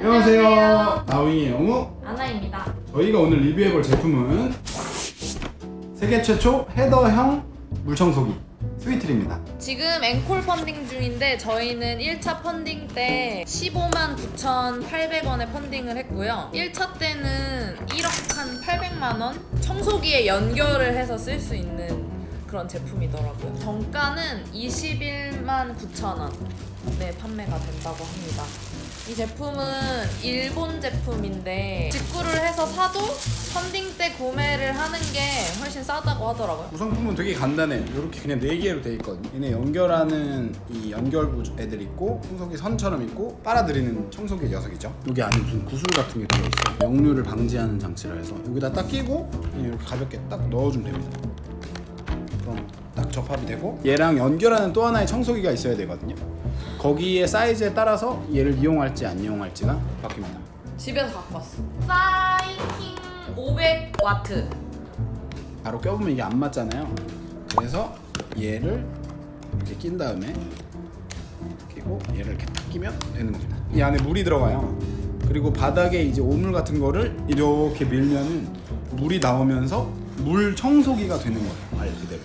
안녕하세요. 나우잉의 영우. 아나입니다. 저희가 오늘 리뷰해볼 제품은 세계 최초 헤더형 물청소기 스위트입니다. 지금 앵콜 펀딩 중인데 저희는 1차 펀딩 때 15만 9,800원에 펀딩을 했고요. 1차 때는 1억 한 800만 원 청소기에 연결을 해서 쓸 수 있는 그런 제품이더라고요. 정가는 21만 9천 원에 판매가 된다고 합니다. 이 제품은 일본 제품인데 직구를 해서 사도 펀딩 때 구매를 하는 게 훨씬 싸다고 하더라고요. 구성품은 되게 간단해요. 이렇게 그냥 네 개로 돼 있거든요. 얘네 연결하는 이 연결부 애들 있고 청소기 선처럼 있고 빨아들이는 청소기 녀석이죠. 여기 안에 무슨 구슬 같은 게 들어 있어요. 역류를 방지하는 장치라 해서 여기다 딱 끼고 이렇게 가볍게 딱 넣어주면 됩니다. 딱 접합이 되고 얘랑 연결하는 또 하나의 청소기가 있어야 되거든요. 거기에 사이즈에 따라서 얘를 이용할지 안 이용할지가 바뀝니다. 집에서 갖고 왔어. 사이킹 500 와트. 바로 껴보면 이게 안 맞잖아요. 그래서 얘를 이렇게 낀 다음에 끼고 얘를 이렇게 딱 끼면 되는 겁니다. 이 안에 물이 들어가요. 그리고 바닥에 이제 오물 같은 거를 이렇게 밀면은 물이 나오면서 물 청소기가 되는 거예요. 말 그대로.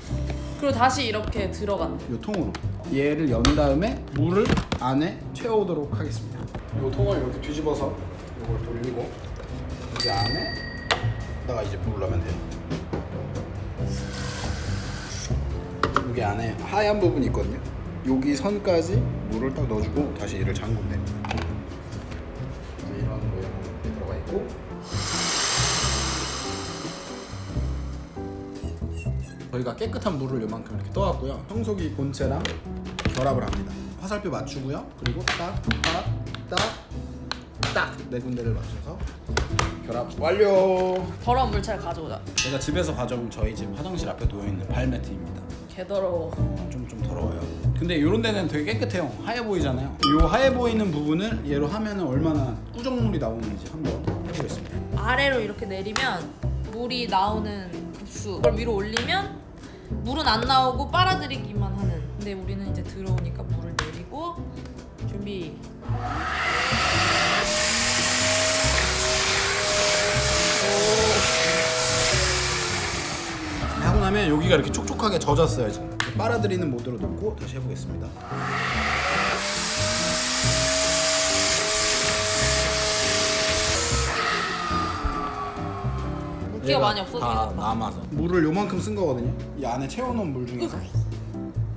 그리고 다시 이렇게 들어간대. 이 통으로 얘를 연 다음에 물을 안에 채우도록 하겠습니다. 이 통을 이렇게 뒤집어서 이걸 돌리고 이제 안에 다가 이제 물을 넣으면 돼요. 여기 안에 하얀 부분이 있거든요. 여기 선까지 물을 딱 넣어주고 다시 얘를 잠그면 저희가 깨끗한 물을 요만큼 이렇게 떠왔고요. 청소기 본체랑 결합을 합니다. 화살표 맞추고요. 그리고 딱, 딱, 딱, 딱 네 군데를 맞춰서 결합 완료. 더러운 물체를 가져오자. 제가 집에서 가져온 저희 집 화장실 앞에 놓여 있는 발매트입니다. 개더러워. 좀 좀 더러워요. 근데 이런 데는 되게 깨끗해요. 하얘 보이잖아요. 이 하얘 보이는 부분을 얘로 하면은 얼마나 꾸정물이 나오는지 한번 해보겠습니다. 아래로 이렇게 내리면 물이 나오는 급수. 그걸 위로 올리면 물은 안 나오고 빨아들이기만 하는. 근데 우리는 이제 들어오니까 물을 내리고 준비. 하고 나면 여기가 이렇게 촉촉하게 젖었어요 지금 빨아들이는 모드로 놓고 다시 해보겠습니다 기가 많이 없어지긴 다. 남아서. 물을 요만큼 쓴 거거든요. 이 안에 채워놓은 물 중에서.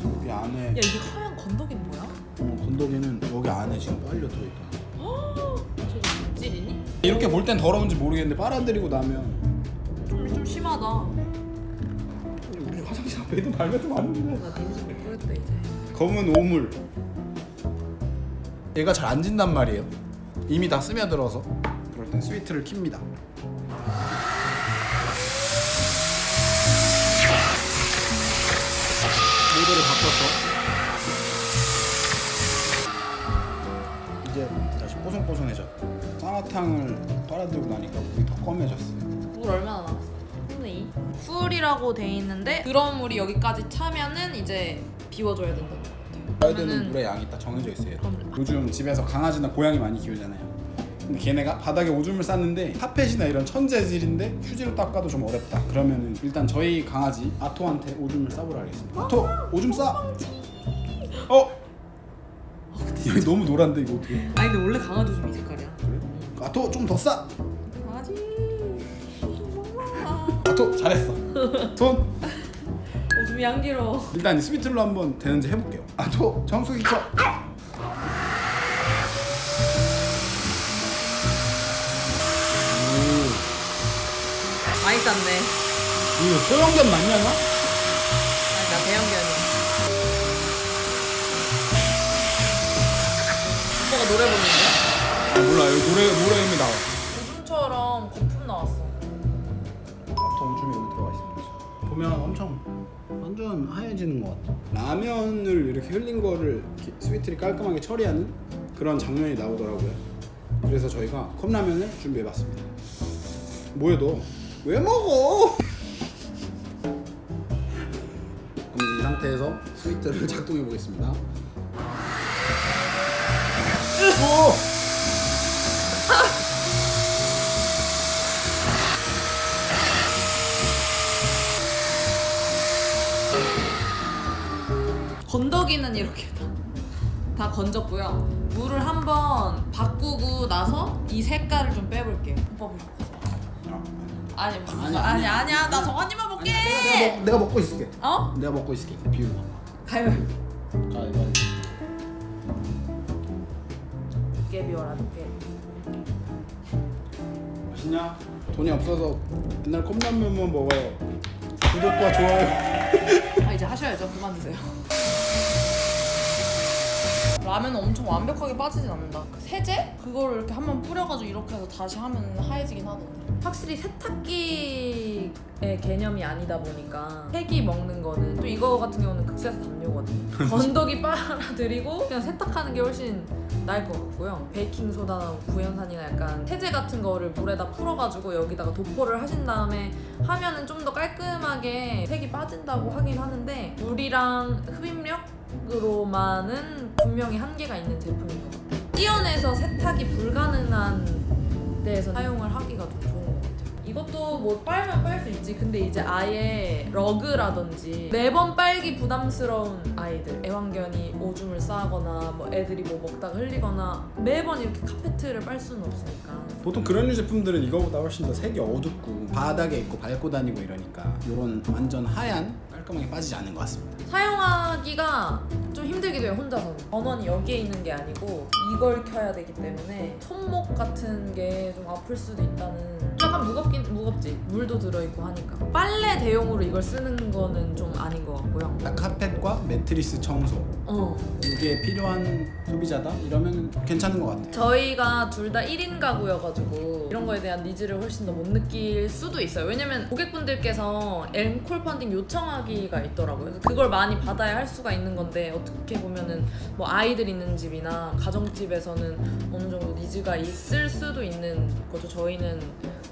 여기 안에 야 이게 하얀 건더기는 뭐야? 어, 건더기는 여기 안에 지금 빨려 들어있다. 껍질이니? 이렇게 볼 땐 더러운지 모르겠는데 빨아들이고 나면. 좀, 좀 심하다. 우리 화장실 앞에 있는 발매트 많은데. 나 데니스 못 보겠다 이제. 검은 오물. 얘가 잘 안 진단 말이에요. 이미 다 스며들어서. 그럴 땐 스위트를 킵니다 모드를 바꿨어 이제 다시 뽀송뽀송해져 쌍화탕을 빨아들고 나니까 물이 더 검해졌어요 물 얼마나 남았어? 3분의 2? 풀이라고 돼 있는데 그런 물이 여기까지 차면은 이제 비워줘야 된다는 것 같아요. 써야 되는 그러면은 물의 양이 딱 정해져 있어요. 그럼- 요즘 집에서 강아지나 고양이 많이 키우잖아요. 근데 걔네가 바닥에 오줌을 쌌는데 카펫이나 이런 천재질인데 휴지로 닦아도 좀 어렵다. 그러면은 일단 저희 강아지 아토한테 오줌을 싸보라 하겠습니다. 아토 오줌 싸. 어? 여기 너무 노란데 이거 어떻게? 아니 근데 원래 강아지 좀 이 색깔이야. 그래? 아토 좀 더 싸. 강아지. 아토 잘했어. 손. 오줌이 향기로워. 일단 스위트로 한번 되는지 해볼게요. 아토 청소기 쳐. 쌌네. 이거 소형견 맞냐 나? 아니 나 대형견이. 오빠가 노래 부르는데? 아 몰라 여기 노래 노래 이미 나와. 오줌처럼 거품 나왔어. 더 오줌이 여기 들어가 있습니다. 보면 엄청 완전 하얘지는 것 같아. 라면을 이렇게 흘린 거를 이렇게 스위트리 깔끔하게 처리하는 그런 장면이 나오더라고요. 그래서 저희가 컵라면을 준비해봤습니다. 뭐야 너? 왜 먹어? 그럼 이 상태에서 스위트를 작동해 보겠습니다. 오! 건더기는 이렇게 다, 다 건졌고요. 물을 한번 바꾸고 나서 이 색깔을 좀 빼볼게요. 뽑아보려고. 아니, 아니 아니. 아니 아니야 나 정한이만 먹게. 내가, 먹, 내가 먹고 있을게. 어? 내가 먹고 있을게. 비율. 가요. 자 이건 두께 비워라 두께. 맛있냐? 돈이 없어서 맨날 컵라면만 먹어요. 구독과 좋아요. 아 이제 하셔야죠. 그만 드세요. 라면은 엄청 완벽하게 빠지진 않는다. 그 세제? 그거를 이렇게 한 번 뿌려가지고 이렇게 해서 다시 하면 하얘지긴 하던데. 확실히 세탁기의 개념이 아니다 보니까 색이 먹는 거는 또 이거 같은 경우는 극세사 담요거든요. 건더기 빨아들이고 그냥 세탁하는 게 훨씬 나을 것 같고요. 베이킹 소다나 구연산이나 약간 세제 같은 거를 물에다 풀어가지고 여기다가 도포를 하신 다음에 하면은 좀 더 깔끔하게 색이 빠진다고 하긴 하는데 물이랑 흡입력으로만은 분명히 한계가 있는 제품인 것 같아요. 띄어내서 세탁이 불가능한 데에서 사용을 하기가 같아요. 이것도 뭐 빨면 빨 수 있지. 근데 이제 아예 러그라든지 매번 빨기 부담스러운 아이들, 애완견이 오줌을 싸거나 뭐 애들이 뭐 먹다가 흘리거나 매번 이렇게 카페트를 빨 수는 없으니까. 보통 그런 류 제품들은 이거보다 훨씬 더 색이 어둡고 바닥에 있고 밟고 다니고 이러니까 이런 완전 하얀 깔끔하게 빠지지 않는 것 같습니다. 사용하기가 좀 힘들기도 해요 혼자서는. 전원이 여기에 있는 게 아니고 이걸 켜야 되기 때문에 손목 같은 게 좀 아플 수도 있다는 약간 무겁긴 무겁지. 물도 들어있고 하니까. 빨래 대용으로 이걸 쓰는 거는 좀 아닌 것 같고요. 카펫과 매트리스 청소. 어. 이게 필요한 소비자다? 이러면 괜찮은 것 같아요. 저희가 둘 다 1인 가구여가지고 이런 거에 대한 니즈를 훨씬 더 못 느낄 수도 있어요. 왜냐면 고객분들께서 엠콜 펀딩 요청하기 가 있더라고요. 그래서 그걸 많이 받아야 할 수가 있는 건데 어떻게 보면은 뭐 아이들 있는 집이나 가정집에서는 어느 정도 니즈가 있을 수도 있는 거죠. 저희는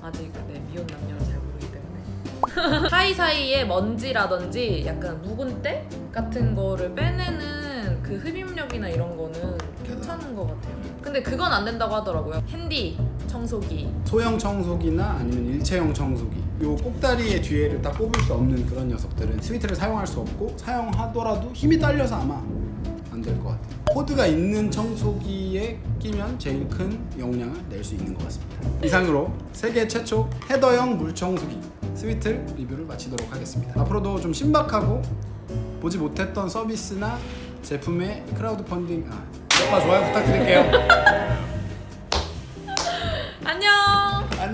아직 네, 미혼 남녀를 잘 모르기 때문에. 사이사이에 먼지라든지 약간 묵은 때 같은 거를 빼내는 그 흡입력이나 이런 거는 괜찮은 것 같아요. 근데 그건 안 된다고 하더라고요. 핸디 청소기. 소형 청소기나 아니면 일체형 청소기. 요 꼭다리의 뒤에를 딱 뽑을 수 없는 그런 녀석들은 스위트를 사용할 수 없고 사용하더라도 힘이 딸려서 아마 안 될 것 같아요. 코드가 있는 청소기에 끼면 제일 큰 용량을 낼 수 있는 것 같습니다. 이상으로 세계 최초 헤더형 물청소기 스위트 리뷰를 마치도록 하겠습니다. 앞으로도 좀 신박하고 보지 못했던 서비스나 제품의 크라우드 펀딩 아, 구독과 좋아요 부탁드릴게요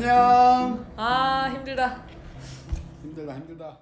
안녕 아 힘들다. 힘들다 힘들다